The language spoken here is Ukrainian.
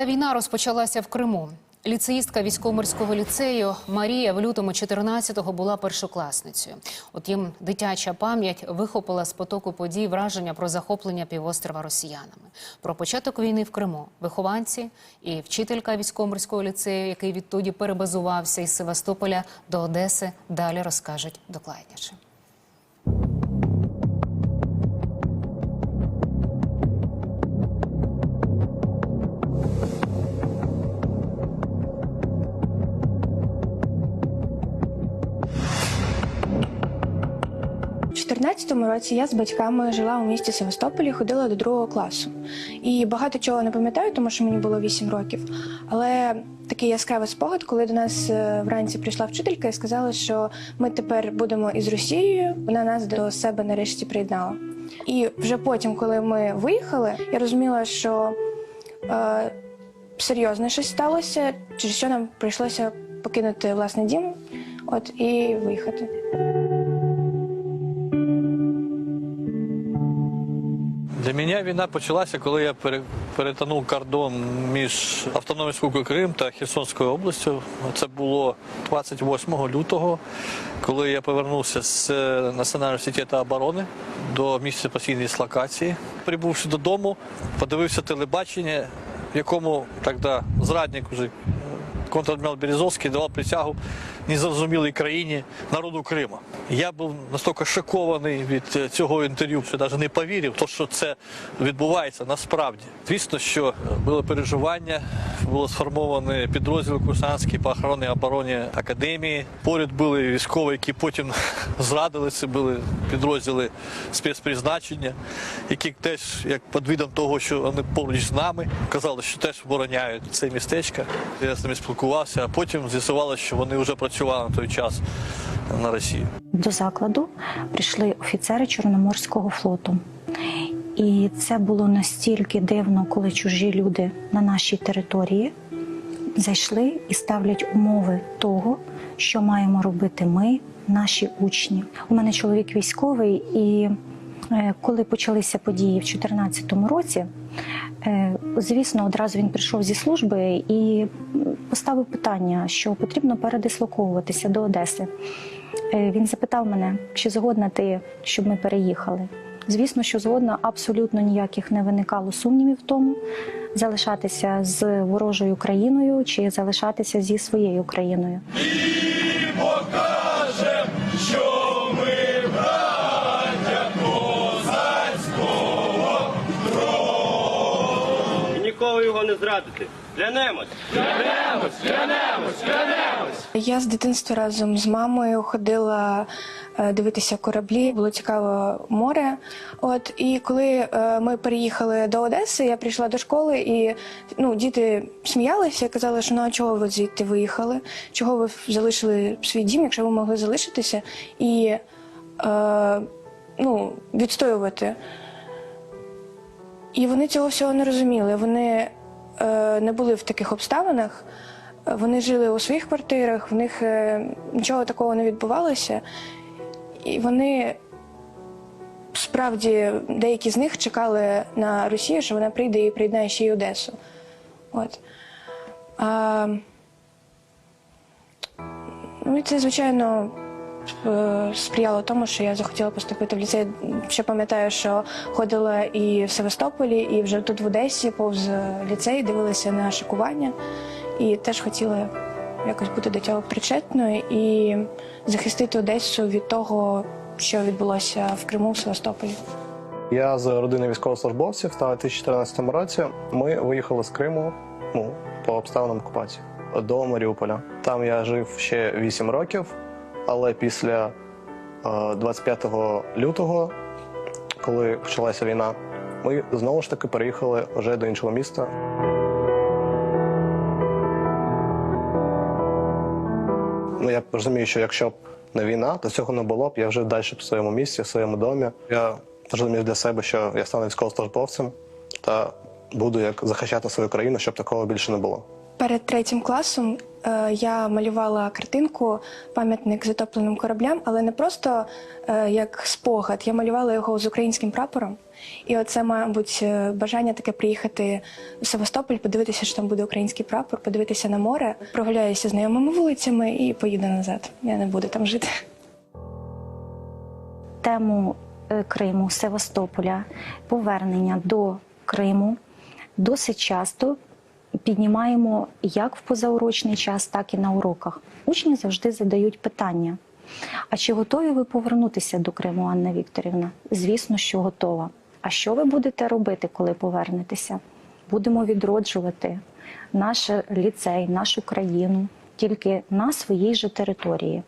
Війна розпочалася в Криму. Ліцеїстка військово-морського ліцею Марія в лютому 14-го була першокласницею. Утім, дитяча пам'ять вихопила з потоку подій враження про захоплення півострова росіянами. Про початок війни в Криму вихованці і вчителька військово-морського ліцею, який відтоді перебазувався із Севастополя до Одеси, далі розкажуть докладніше. У 14-му році я з батьками жила у місті Севастополі, ходила до другого класу. І багато чого не пам'ятаю, тому що мені було 8 років. Але такий яскравий спогад, коли до нас е, вранці прийшла вчителька і сказала, що ми тепер будемо із Росією. Вона нас до себе нарешті приєднала. І вже потім, коли ми виїхали, я розуміла, що е, серйозне щось сталося, через що нам прийшлося покинути власний дім, от і виїхати. Для мене війна почалася, коли я пере- перетонув кордон між Автономною Республікою Крим та Херсонською областю. Це було 28 лютого, коли я повернувся з е, Національного університету оборони до місця постійної дислокації. Прибувши додому, подивився телебачення, в якому тоді зрадник вже е, контрадмірал Березовський давав присягу незрозумілій країні народу Криму. Я був настільки шокований від е, цього інтерв'ю, що навіть не повірив, то, що це відбувається насправді. Звісно, що було переживання, було сформовані підрозділи курсантські по охороні обороні академії. Поряд були військові, які потім зрадили це були підрозділи спецпризначення, які теж як під видом того, що вони поруч з нами, казали, що теж обороняють це містечко. Я з ними спілкувався, а потім з'ясувалося, що вони вже працювали на той час на Росію. До закладу прийшли офіцери Чорноморського флоту. І це було настільки дивно, коли чужі люди на нашій території зайшли і ставлять умови того, що маємо робити ми, наші учні. У мене чоловік військовий, і е, коли почалися події в 2014 році, е, звісно, одразу він прийшов зі служби і поставив питання, що потрібно передислоковуватися до Одеси. Е, Він запитав мене, чи згодна ти, щоб ми переїхали. Звісно, що згодна, абсолютно ніяких не виникало сумнівів в тому, залишатися з ворожою країною чи залишатися зі своєю країною. І ніколи його не зрадити. Клянемось! Я з дитинства разом з мамою ходила е, дивитися кораблі. Було цікаво море. От і коли е, ми переїхали до Одеси, я прийшла до школи, і ну діти сміялися, казали, що ну а чого ви звідти виїхали? Чого ви залишили свій дім, якщо ви могли залишитися і е, ну, відстоювати? І вони цього всього не розуміли. Вони не були в таких обставинах. Е, Вони жили у своїх квартирах, в них е, нічого такого не відбувалося. І вони справді деякі з них чекали на Росію, що вона прийде і приєднає ще й Одесу. От. А, ну і це, звичайно, е, сприяло тому, що я захотіла поступити в ліцей. Ще пам'ятаю, що ходила і в Севастополі, і вже тут в Одесі повз ліцей, дивилася на шикування. І теж хотіла якось бути до цього причетною і захистити Одесу від того, що відбулося в Криму в Севастополі. Я з родини військовослужбовців та у 2014 році ми виїхали з Криму ну, по обставинам окупації до Маріуполя. Там я жив ще 8 років, але після е, 25 лютого, коли почалася війна, ми знову ж таки переїхали вже до іншого міста. Ну, я розумію, що якщо б не війна, то цього не було б. Я вже далі в своєму місці, в своєму домі. Я розумів для себе, що я стану військовослужбовцем та буду як захищати свою країну, щоб такого більше не було. Перед третім класом е, я малювала картинку пам'ятник затопленим кораблям, але не просто е, як спогад. Я малювала його з українським прапором. І оце, мабуть, е, бажання таке приїхати в Севастополь, подивитися, що там буде український прапор, подивитися на море, прогуляюся знайомими вулицями і поїду назад. Я не буду там жити. тему е, Криму, Севастополя, повернення до Криму досить часто піднімаємо як в позаурочний час, так і на уроках. Учні завжди задають питання: а чи готові ви повернутися до Криму, Анна Вікторівна? Звісно, що готова. А що ви будете робити, коли повернетеся? Будемо відроджувати наш ліцей, нашу країну тільки на своїй же території.